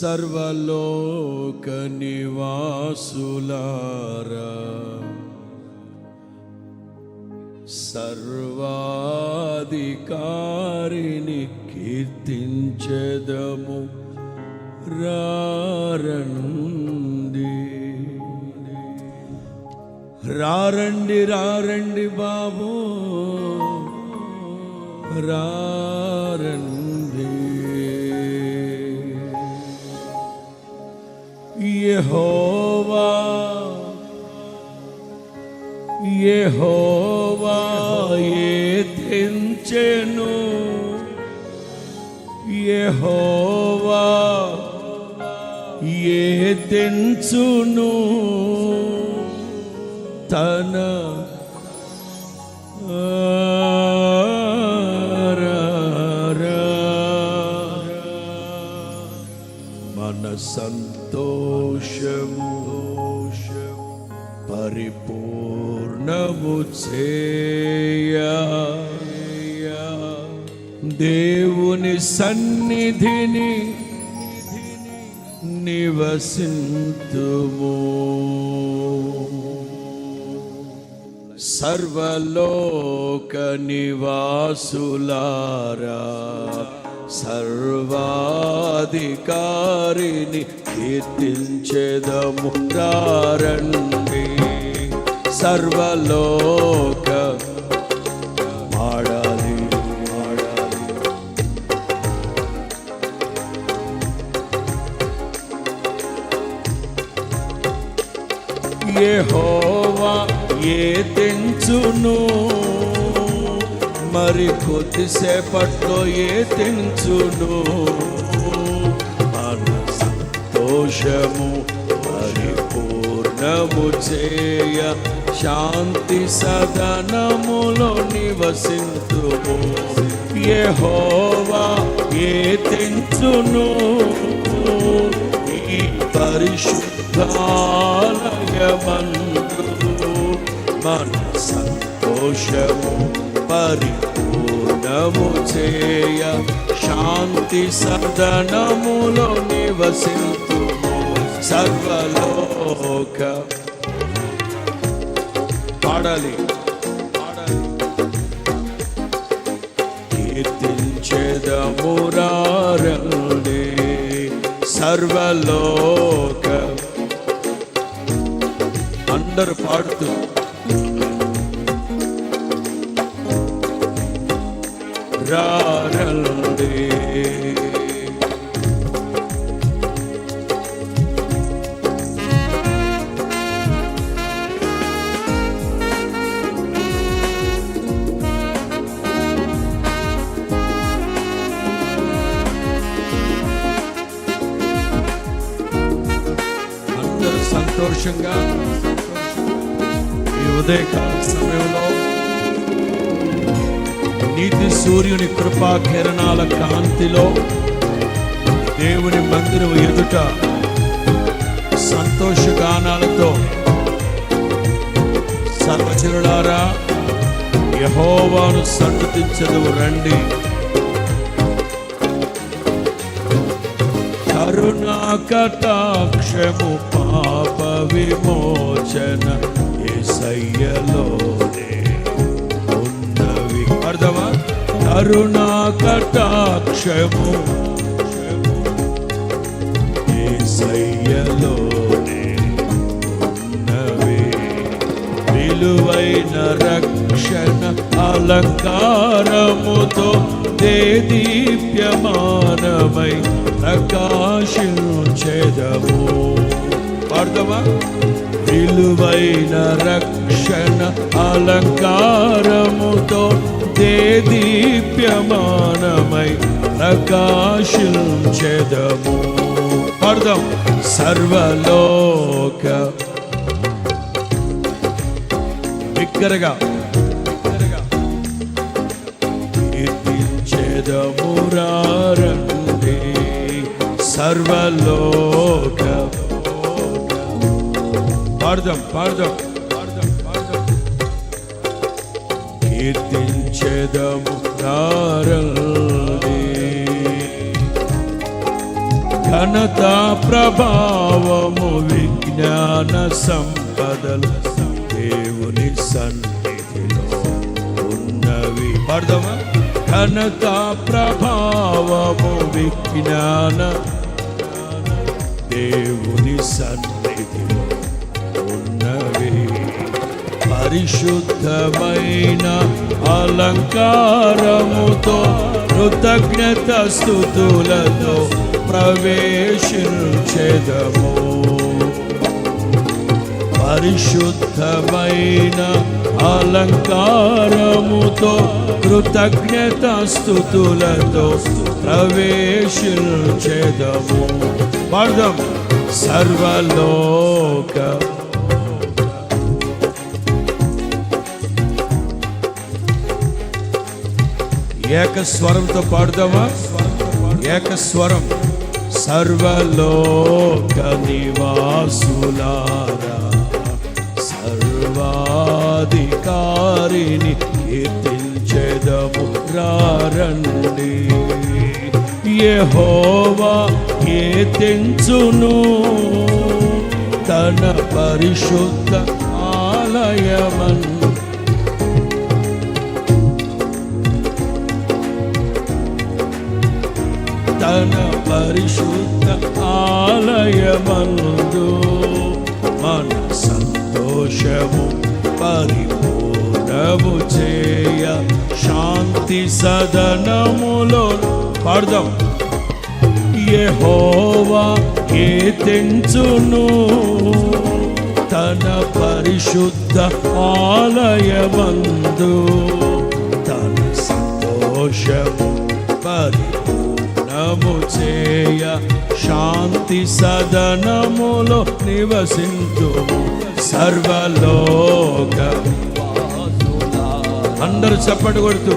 సర్వలోక నివాసులారా. సర్వాధికారిని కీర్తించదము రారణుంది రారండి రారండి బాబు రారండి. యెహోవా. యెహోవా ఏతించెను తెంచెను యెహోవా ఏ తన మన సంతో పరిపూర్ణము చేయ. దేవుని సన్నిధిని నివసింతుము. సర్వలోక నివాసులారా సర్వాధికారిని కీర్తించెదము రండి సర్వలోక ఆడాలి ఆడాలి ఏ హోవా ఏ తెంచును? మరి కొద్దిసేపట్లో ఏ తెంచును? మన సంతోషము పరిపూర్ణము చేయ శాంతి సదనములో నివసింతుము. యెహోవా ఏ తెంచును? ఈ పరిశుద్ధాలయమందు మన సంతోషము పరిపూర్ణము చేయ. శాంతి సదనములో నివసింతుము. సర్వలోక పాడాలి. కీర్తించేదమురారే సర్వలోక. అందరు పాడుతూ. రారే సంతోషంగా ఈ ఉదయకాల సమయంలో నీతి సూర్యుని కృపా కిరణాల కాంతిలో దేవుని మందిరం ఎదుట సంతోష గానాలతో సర్వచరులారా యహోవాను సన్నతించదు రండి. కరుణా కటాక్షము పాప విమోచన ఏసయ్యలోనే ఉన్నవి. అర్థమా? కరుణా కటాక్షము ఏసయ్యలోనే ఉన్నవి. విలువైన రక్షణ అలంకారముతో దేదీప్యమానమై ప్రకాశించెదము అర్థమా విలువైన రక్షణ అలంకారముతో దేదీప్యమానమై ప్రకాశించెదము అర్థం సర్వలోక బిగ్గరగా బిగ్గరగా కీర్తించెదమురారండి సర్వలోక. పాడదాం పాడదాం పాడదాం పాడదాం. కీర్తించెదము ఘనత ప్రభావము విజ్ఞాన సంపదలు దేవుని సన్నిధిలో ఉన్నవి. పాడదామా? ఘనత ప్రభావము విజ్ఞాన దేవుని సన్నిధిలో ఉన్నవి. పరిశుద్ధమైన అలంకారముతో కృతజ్ఞత స్థుతులతో ప్రవేశించెదము పరిశుద్ధమైన అలంకారముతో కృతజ్ఞత స్థుతులతో ప్రవేశించెదము పాడుదాం సర్వలోక. ఏక స్వరంతో పాడుదామా? ఏక స్వరం సర్వలోక నివాసులారా. సర్వాధికారిని కీర్తించెదము రారండి యెహోవా కీర్తించును తన పరిశుద్ధ ఆలయమన్. తన పరిశుద్ధ ఆలయమందు మన సంతోషము పరిపూర్ణము చేయ. శాంతి సదనములో పాడదాం. యెహోవా ఏ తెంచును తన పరిశుద్ధ ఆలయమందు తన సంతోషము పరిపూర్ణము చేయ శాంతి సదనములో నివసించు సర్వలోక. అందరూ చప్పటి కొడుతూ.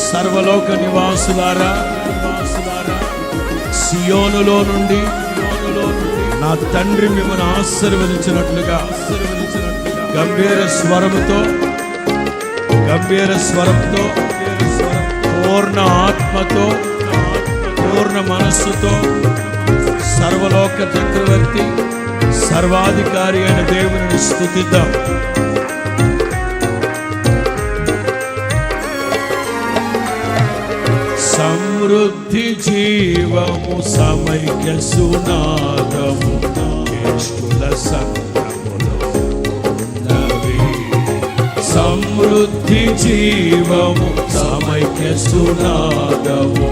సర్వలోక నివాసులారా సియోనులో నుండి నా తండ్రి మిమ్మల్ని ఆశీర్వదించినట్లుగా గంభీర స్వరముతో గంభీర స్వరంతో పూర్ణ ఆత్మతో పూర్ణ మనస్సుతో సర్వలోక చక్రవర్తి సర్వాధికారి అయిన దేవుని స్థుతిద్దాం. సమృద్ధి జీవము సమైక్య సునాదము జ్యేష్ఠుల సంఘములో ఉన్నవి. సమృద్ధి జీవము సమైక్య సునాదము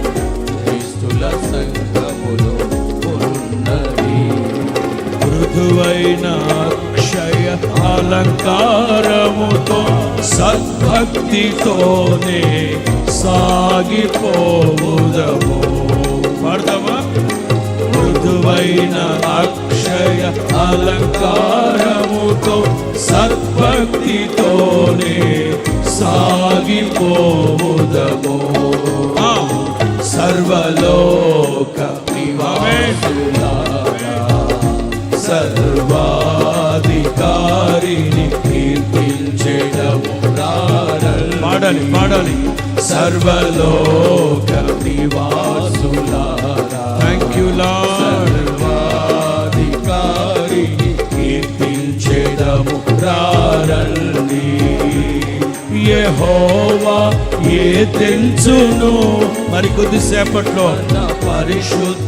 మృదువైన అక్షయ అలంకారముతో సద్భక్తితోనే సాగిపోవుదము. పడదమా? మృదువైన అక్షయ అలంకారముతో సద్భక్తితోనే సాగిపోవుదము. సర్వలోక పాడాలి పాడాలి. సర్వలోక నివాసులారా థ్యాంక్ యూ కీర్తించెదము రారండి యెహోవా ఏ తెంచును? మరి కొద్దిసేపట్లో పరిశుద్ధాలయమందు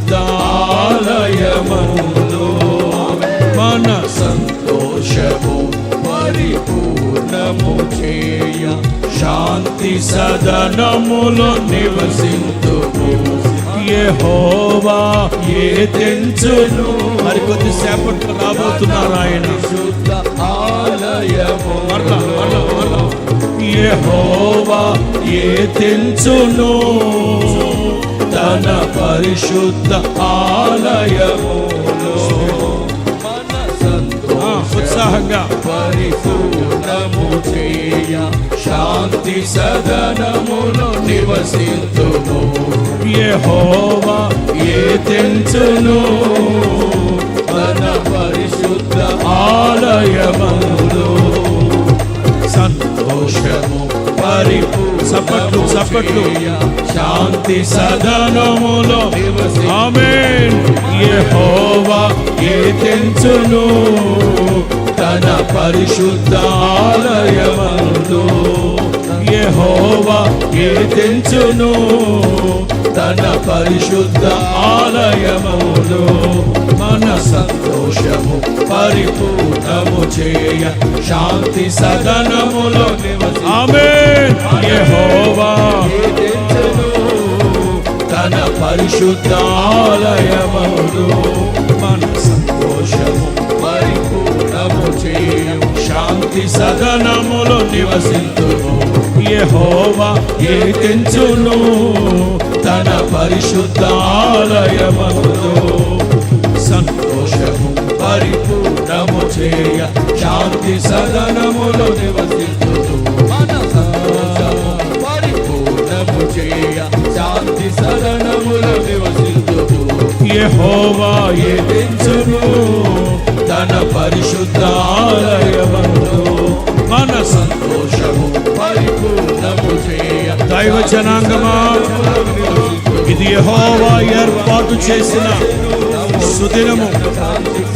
శాంతి సదనములో నివసింతుము. యెహోవా ఏ తెంచును? మరి కొద్దిసేపట్లో రాబోతున్నారు ఆయన. శుద్ధ ఆలయము. మరలా మరలా మరలా. యెహోవా ఏ తెంచును? తన పరిశుద్ధ ఆలయములో. మన ఆ, సంతోష పరిపూర్ణము చేయ శాంతి సదనములో నివసింతుము. యెహోవా ఏ తెంచును? మన పరిశుద్ధ ఆలయమందు. సంతోషము పరిపూ సపట్లు సపట్లు శాంతి సదనములో ఆమేన్. యెహోవా ఏ తెంచును? తన పరిశుద్ధ ఆలయమందు యెహోవా తన పరిశుద్ధ ఆలయములో మన సంతోషము పరిపూర్ణము చేయ శాంతి సదనములో తన పరిశుద్ధ ఆలయములో శాంతి సదనములో నివసింతును యెహోవా ఏ తెంచును? తన పరిశుద్ధ సంతోషము పరిపూర్ణము చేయ శాంతి సదనములో నివసింతును సంతోషము పరిపూర్ణము చేయ శాంతి సదనములో నివసింతుము. యెహోవా ఏ తెంచును? తన పరిశుద్ధాలయ జనాంగమా? ఇది యహోవా ఏర్పాటు చేసిన సుదినము.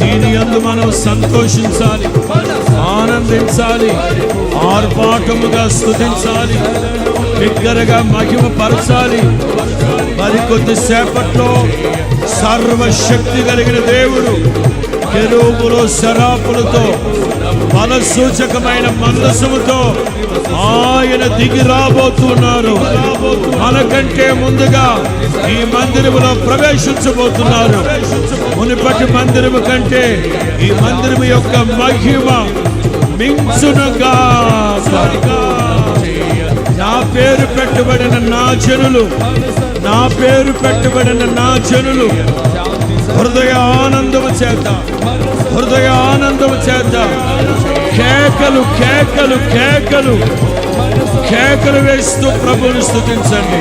దీని అందు మనం సంతోషించాలి ఆనందించాలి ఆర్పాటముగా స్థుతించాలి బిగ్గరగా మహిమ పరచాలి మరి కొద్దిసేపట్లో సర్వశక్తి కలిగిన దేవుడు కెరూపులు శరాపులతో బల సూచకమైన మందసముతో ఆయన దిగి రాబోతున్నారు. మనకంటే ముందుగా ఈ మందిరములో ప్రవేశించబోతున్నారు. మునిపటి మందిరము కంటే ఈ మందిరము యొక్క మహిమ మించునుగా నా పేరు పెట్టబడిన నా జనులు నా పేరు పెట్టబడిన నా జనులు హృదయ ఆనందము చేత హృదయ ఆనందము చేత. కేకలు కేకలు కేకలు. కేకలు వేస్తూ ప్రభుని స్థుతించండి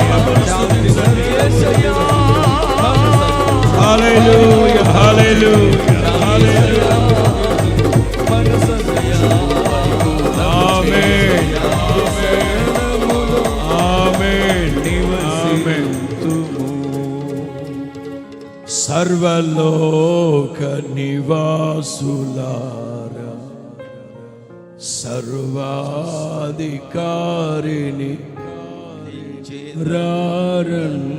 హాలేలు హాలేలు హాలేలు సర్వలోక నివాసులారా సర్వాధికారిని రారండి